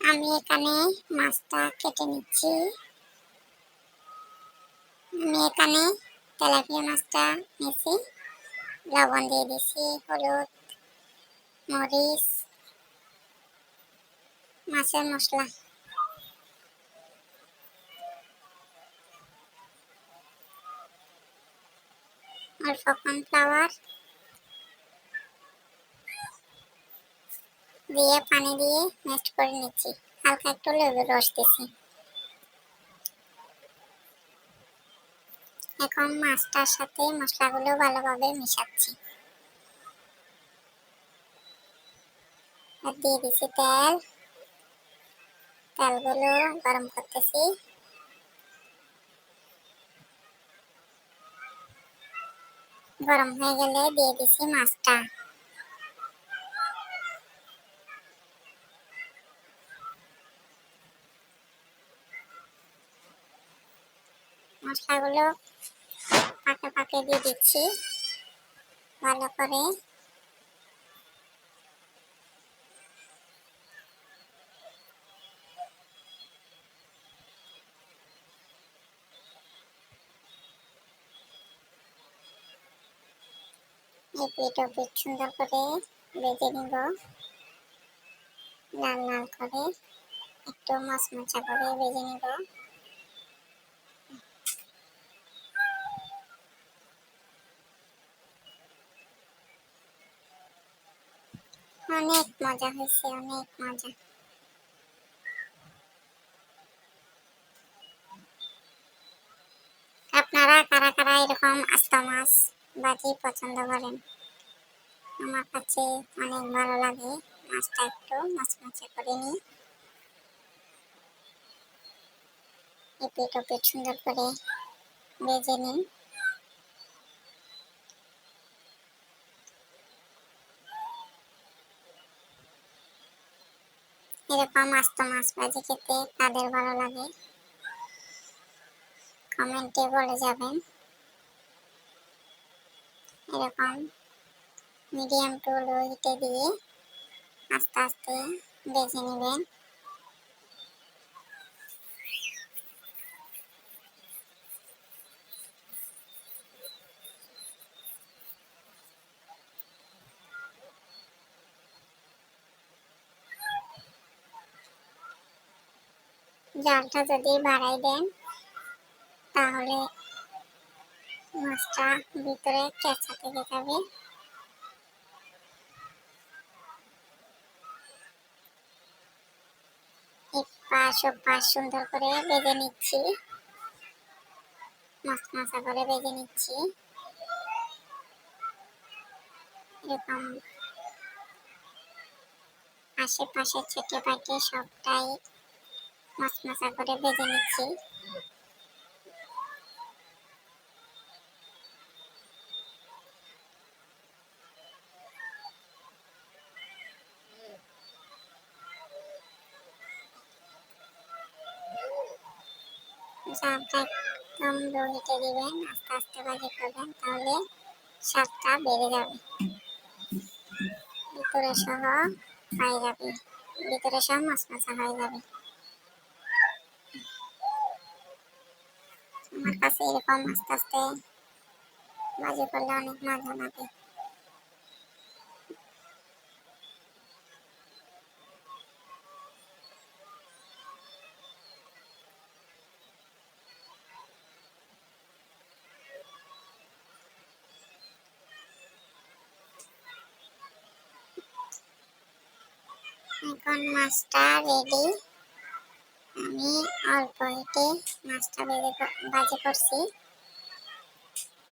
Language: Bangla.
আমি এখানে মাছটা কেটে নিচ্ছি। আমি এখানে তেলাপিয়া মাছটা নিয়েছি। লবণ দিয়ে দিছি হলুদ, মরিচ, মাছের মশলা। অল্প দিয়ে পানি দিয়ে মিক্সড করে নিচ্ছি। হালকা একটু লেবুর রস দিচ্ছি এখন মাছটার সাথে মশলাগুলো ভালোভাবে মিশাচ্ছি। দিয়ে দিচ্ছি তেল। তেলগুলো গরম করতেছি। গরম হয়ে গেলে দিয়ে দিছি মাছটা। মশলাগুলো পাকে পাকে দিয়ে দিচ্ছি। ভালো করে। সুন্দর করে বেজে নিব। লাল লাল করে একটু মচমচা করে বেজে নিব। অনেক মজা হয়েছে, অনেক মজা। আপনারা কারা কারা এরকম আস্ত মাছ বাজি পছন্দ করেন? আমার কাছে অনেক ভালো লাগে মাছটা একটু, মাছ করে নিই। এপিট ওপিট সুন্দর করে ভেজে নিই। এরকম আস্ত মাছ ভাজি খেতে কাদের ভালো লাগে। কমেন্টে বলে যাবেন। এরকম মিডিয়াম টু লো হিটে দিয়ে আস্তে আস্তে বেছে নেবেন। জালটা যদি বাড়াই দেন, তাহলে মাছটা ভিতরে কেঁচা থেকে যাবে পাশ ও পাশ সুন্দর করে বেজে নিচ্ছি। মাছ মাছা করে বেজে নিচ্ছি। এরকম আশেপাশে ছেটে পাটে সবটাই মাছা করে ভেজে নিচ্ছি। হিটে দিবেন, আস্তে আস্তে ভাজি করবেন, তাহলে স্বাদটা বেড়ে যাবে। ভিতরে সহ হয়ে যাবে। ভিতরে সহ মাছা হয়ে যাবে। আমার কাছে এরকম আস্তে আস্তে বাজি করলে অনেক মজা লাগে এখন মাছটা রেডি আমি অল্প হেঁটে মাছটা বেজে বাজে করছি।